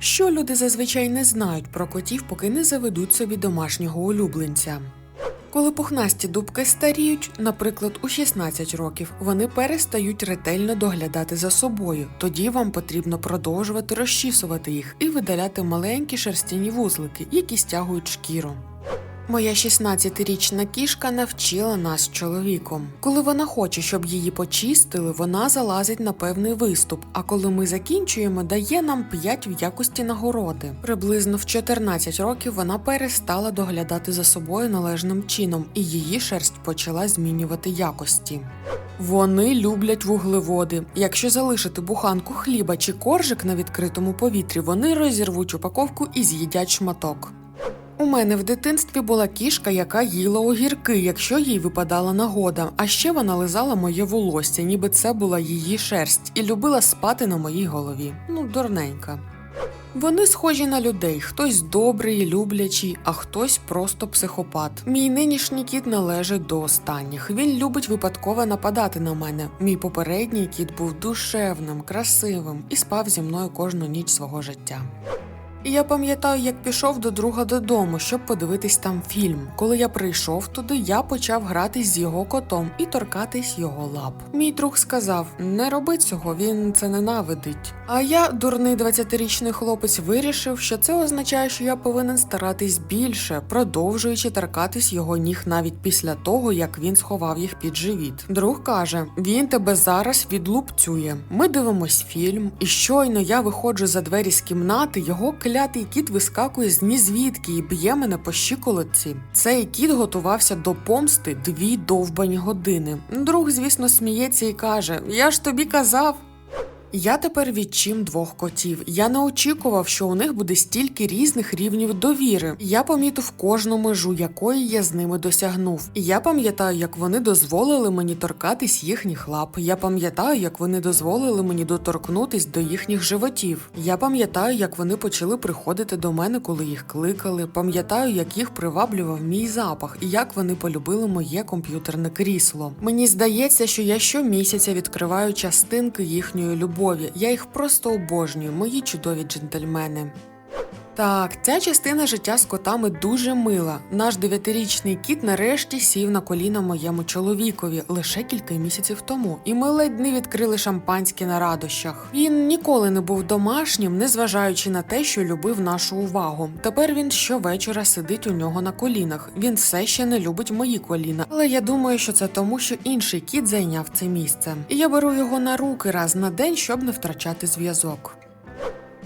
Що люди зазвичай не знають про котів, поки не заведуть собі домашнього улюбленця. Коли пухнасті дубки старіють, наприклад, у 16 років, вони перестають ретельно доглядати за собою. Тоді вам потрібно продовжувати розчісувати їх і видаляти маленькі шерстяні вузлики, які стягують шкіру. Моя 16-річна кішка навчила нас чоловіком. Коли вона хоче, щоб її почистили, вона залазить на певний виступ. А коли ми закінчуємо, дає нам 5 в якості нагороди. Приблизно в 14 років вона перестала доглядати за собою належним чином, і її шерсть почала змінювати якості. Вони люблять вуглеводи. Якщо залишити буханку хліба чи коржик на відкритому повітрі, вони розірвуть упаковку і з'їдять шматок. У мене в дитинстві була кішка, яка їла огірки, якщо їй випадала нагода. А ще вона лизала моє волосся, ніби це була її шерсть, і любила спати на моїй голові. Ну, дурненька. Вони схожі на людей, хтось добрий, люблячий, а хтось просто психопат. Мій нинішній кіт належить до останніх. Він любить випадково нападати на мене. Мій попередній кіт був душевним, красивим і спав зі мною кожну ніч свого життя. Я пам'ятаю, як пішов до друга додому, щоб подивитись там фільм. Коли я прийшов туди, я почав гратись з його котом і торкатись його лап. Мій друг сказав: не роби цього, він це ненавидить. А я, дурний 20-річний хлопець, вирішив, що це означає, що я повинен старатись більше, продовжуючи торкатись його ніг навіть після того, як він сховав їх під живіт. Друг каже: він тебе зараз відлупцює. Ми дивимось фільм, і щойно я виходжу за двері з кімнати, його клятий кіт вискакує з нізвідки і б'є мене по щиколотці. Цей кіт готувався до помсти дві довбані години. Друг, звісно, сміється і каже: Я ж тобі казав. Я тепер відчим двох котів. Я не очікував, що у них буде стільки різних рівнів довіри. Я помітив кожну межу, якої я з ними досягнув. Я пам'ятаю, як вони дозволили мені торкатись їхніх лап. Я пам'ятаю, як вони дозволили мені доторкнутись до їхніх животів. Я пам'ятаю, як вони почали приходити до мене, коли їх кликали. Пам'ятаю, як їх приваблював мій запах і як вони полюбили моє комп'ютерне крісло. Мені здається, що я щомісяця відкриваю частинки їхньої любові. Я їх просто обожнюю, мої чудові джентльмени. Так, ця частина життя з котами дуже мила. Наш дев'ятирічний кіт нарешті сів на коліна моєму чоловікові лише кілька місяців тому, і ми ледь не відкрили шампанське на радощах. Він ніколи не був домашнім, незважаючи на те, що любив нашу увагу. Тепер він щовечора сидить у нього на колінах. Він все ще не любить мої коліна, але я думаю, що це тому, що інший кіт зайняв це місце. І я беру його на руки раз на день, щоб не втрачати зв'язок.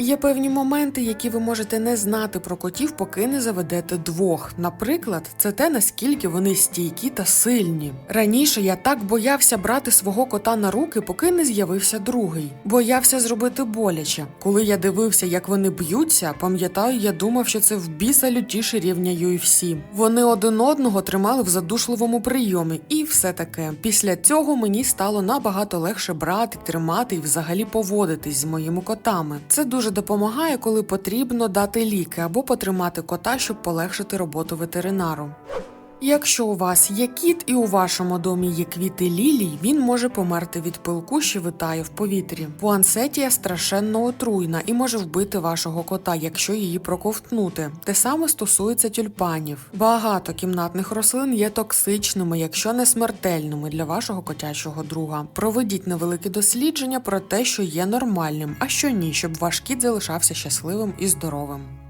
Є певні моменти, які ви можете не знати про котів, поки не заведете двох. Наприклад, це те, наскільки вони стійкі та сильні. Раніше я так боявся брати свого кота на руки, поки не з'явився другий. Боявся зробити боляче. Коли я дивився, як вони б'ються, пам'ятаю, я думав, що це в біса лютіше рівня UFC. Вони один одного тримали в задушливому прийомі, і все таке. Після цього мені стало набагато легше брати, тримати і взагалі поводитись з моїми котами. Це дуже допомагає, коли потрібно дати ліки або потримати кота, щоб полегшити роботу ветеринару. Якщо у вас є кіт і у вашому домі є квіти лілій, він може померти від пилку, що витає в повітрі. Пуансетія страшенно отруйна і може вбити вашого кота, якщо її проковтнути. Те саме стосується тюльпанів. Багато кімнатних рослин є токсичними, якщо не смертельними для вашого котячого друга. Проведіть невелике дослідження про те, що є нормальним, а що ні, щоб ваш кіт залишався щасливим і здоровим.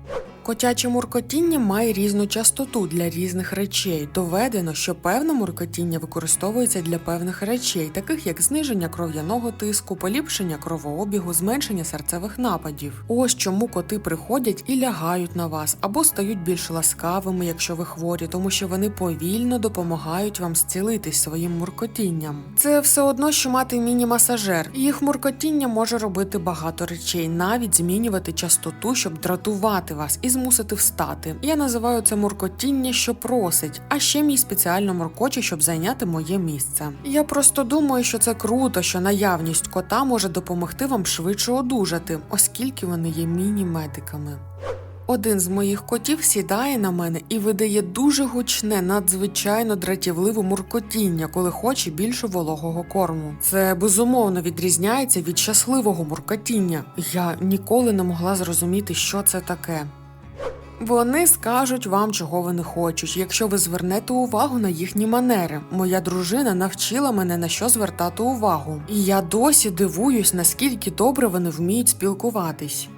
Котяче муркотіння має різну частоту для різних речей. Доведено, що певне муркотіння використовується для певних речей, таких як зниження кров'яного тиску, поліпшення кровообігу, зменшення серцевих нападів. Ось чому коти приходять і лягають на вас або стають більш ласкавими, якщо ви хворі, тому що вони повільно допомагають вам зцілитись своїм муркотінням. Це все одно, що мати міні-масажер. Їх муркотіння може робити багато речей, навіть змінювати частоту, щоб дратувати вас і змусити встати. Я називаю це муркотіння, що просить, а ще мій спеціально муркоче, щоб зайняти моє місце. Я просто думаю, що це круто, що наявність кота може допомогти вам швидше одужати, оскільки вони є міні-медиками. Один з моїх котів сідає на мене і видає дуже гучне, надзвичайно дратівливе муркотіння, коли хоче більше вологого корму. Це безумовно відрізняється від щасливого муркотіння. Я ніколи не могла зрозуміти, що це таке. Вони скажуть вам, чого вони хочуть, якщо ви звернете увагу на їхні манери. Моя дружина навчила мене на що звертати увагу, і я досі дивуюсь, наскільки добре вони вміють спілкуватись.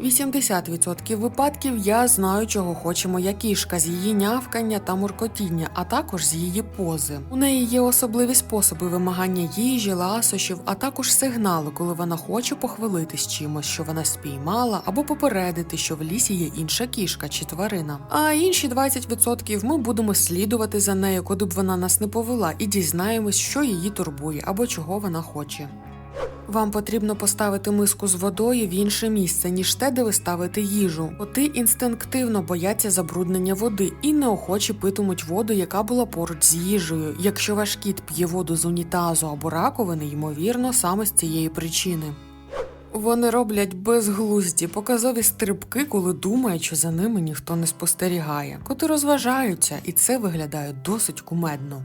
80% випадків я знаю, чого хоче моя кішка з її нявкання та муркотіння, а також з її пози. У неї є особливі способи вимагання їжі, ласощів, а також сигнали, коли вона хоче похвалитись чимось, що вона спіймала, або попередити, що в лісі є інша кішка чи тварина. А інші 20% ми будемо слідувати за нею, куди б вона нас не повела, і дізнаємось, що її турбує або чого вона хоче. Вам потрібно поставити миску з водою в інше місце, ніж те, де ви ставите їжу. Коти інстинктивно бояться забруднення води і неохоче питимуть воду, яка була поруч з їжею. Якщо ваш кіт п'є воду з унітазу або раковини, ймовірно, саме з цієї причини. Вони роблять безглузді показові стрибки, коли думають, що за ними ніхто не спостерігає. Коти розважаються, і це виглядає досить кумедно.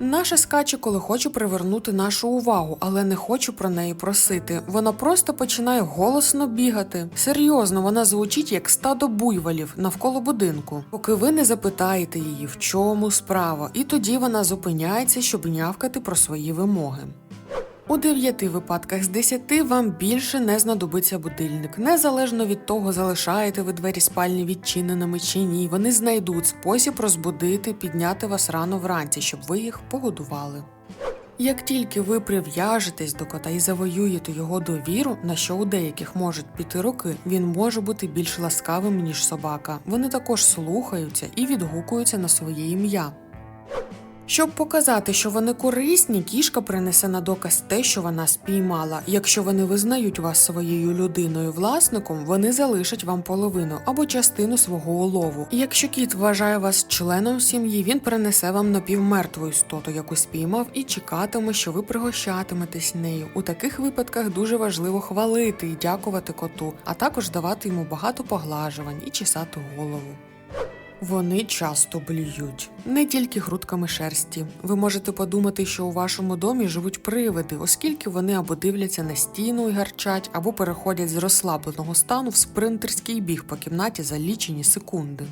Наша скаче, коли хочу привернути нашу увагу, але не хочу про неї просити. Вона просто починає голосно бігати. Серйозно, вона звучить як стадо буйволів навколо будинку, поки ви не запитаєте її, в чому справа, і тоді вона зупиняється, щоб нявкати про свої вимоги. У 9 випадках з 10 вам більше не знадобиться будильник. Незалежно від того, залишаєте ви двері спальні відчиненими чи ні, вони знайдуть спосіб розбудити, підняти вас рано вранці, щоб ви їх погодували. Як тільки ви прив'яжетесь до кота і завоюєте його довіру, на що у деяких можуть піти роки, він може бути більш ласкавим, ніж собака. Вони також слухаються і відгукуються на своє ім'я. Щоб показати, що вони корисні, кішка принесе на доказ те, що вона спіймала. Якщо вони визнають вас своєю людиною власником, вони залишать вам половину або частину свого улову. Якщо кіт вважає вас членом сім'ї, він принесе вам напівмертву істоту, яку спіймав, і чекатиме, що ви пригощатиметесь нею. У таких випадках дуже важливо хвалити і дякувати коту, а також давати йому багато поглажувань і чесати голову. Вони часто блюють, не тільки грудками шерсті. Ви можете подумати, що у вашому домі живуть привиди, оскільки вони або дивляться на стіну і гарчать, або переходять з розслабленого стану в спринтерський біг по кімнаті за лічені секунди.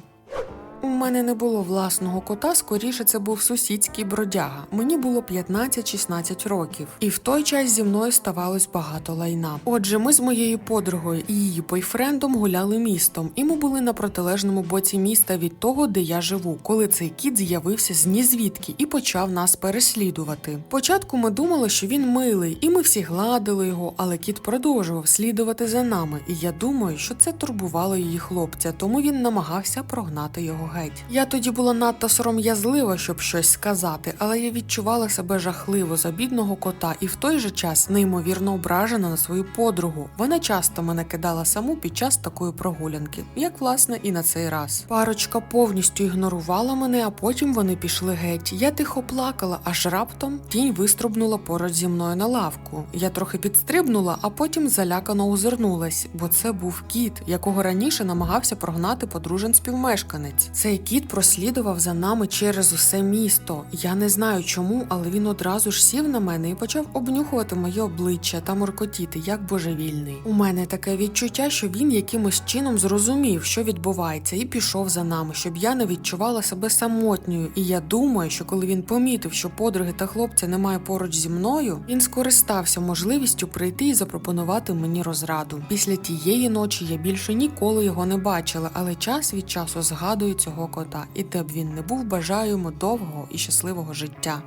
У мене не було власного кота, скоріше це був сусідський бродяга. Мені було 15-16 років, і в той час зі мною ставалось багато лайна. Отже, ми з моєю подругою і її бойфрендом гуляли містом, і ми були на протилежному боці міста від того, де я живу, коли цей кіт з'явився з нізвідки і почав нас переслідувати. Спочатку ми думали, що він милий, і ми всі гладили його, але кіт продовжував слідувати за нами. І я думаю, що це турбувало її хлопця, тому він намагався прогнати його геть. Я тоді була надто сором'язлива, щоб щось сказати, але я відчувала себе жахливо за бідного кота і в той же час неймовірно ображена на свою подругу. Вона часто мене кидала саму під час такої прогулянки, як власне і на цей раз. Парочка повністю ігнорувала мене, а потім вони пішли геть. Я тихо плакала, аж раптом тінь вистрибнула поруч зі мною на лавку. Я трохи підстрибнула, а потім залякано озирнулась, бо це був кіт, якого раніше намагався прогнати подружен співмешканець. Цей кіт прослідував за нами через усе місто. Я не знаю чому, але він одразу ж сів на мене і почав обнюхувати моє обличчя та моркотіти, як божевільний. У мене таке відчуття, що він якимось чином зрозумів, що відбувається, і пішов за нами, щоб я не відчувала себе самотньою. І я думаю, що коли він помітив, що подруги та хлопця немає поруч зі мною, він скористався можливістю прийти і запропонувати мені розраду. Після тієї ночі я більше ніколи його не бачила, але час від часу згадую цього кота, і де б він не був, бажаю йому довгого і щасливого життя.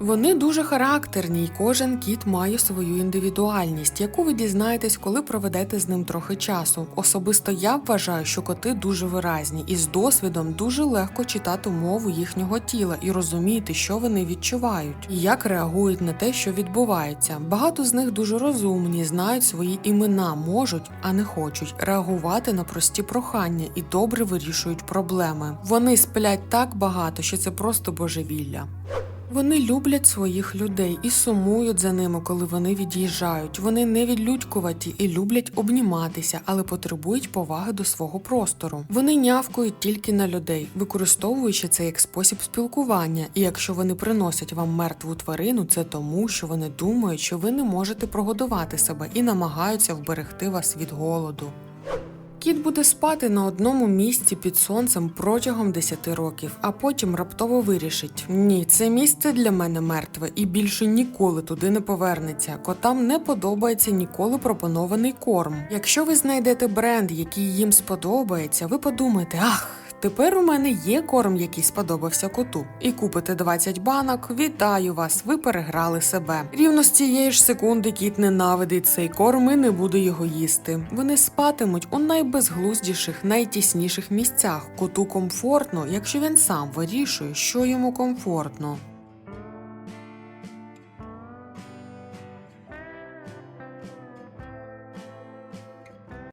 Вони дуже характерні, і кожен кіт має свою індивідуальність, яку ви дізнаєтесь, коли проведете з ним трохи часу. Особисто я вважаю, що коти дуже виразні, і з досвідом дуже легко читати мову їхнього тіла і розуміти, що вони відчувають, і як реагують на те, що відбувається. Багато з них дуже розумні, знають свої імена, можуть, а не хочуть реагувати на прості прохання і добре вирішують проблеми. Вони сплять так багато, що це просто божевілля. Вони люблять своїх людей і сумують за ними, коли вони від'їжджають. Вони не відлюдькуваті і люблять обніматися, але потребують поваги до свого простору. Вони нявкають тільки на людей, використовуючи це як спосіб спілкування. І якщо вони приносять вам мертву тварину, це тому, що вони думають, що ви не можете прогодувати себе і намагаються вберегти вас від голоду. Кіт буде спати на одному місці під сонцем протягом 10 років, а потім раптово вирішить: ні, це місце для мене мертве і більше ніколи туди не повернеться. Котам не подобається ніколи пропонований корм. Якщо ви знайдете бренд, який їм сподобається, ви подумаєте, ах. Тепер у мене є корм, який сподобався коту, і купите 20 банок. Вітаю вас! Ви переграли себе. Рівно з цієї ж секунди кіт ненавидить цей корм і не буде його їсти. Вони спатимуть у найбезглуздіших, найтісніших місцях. Коту комфортно, якщо він сам вирішує, що йому комфортно.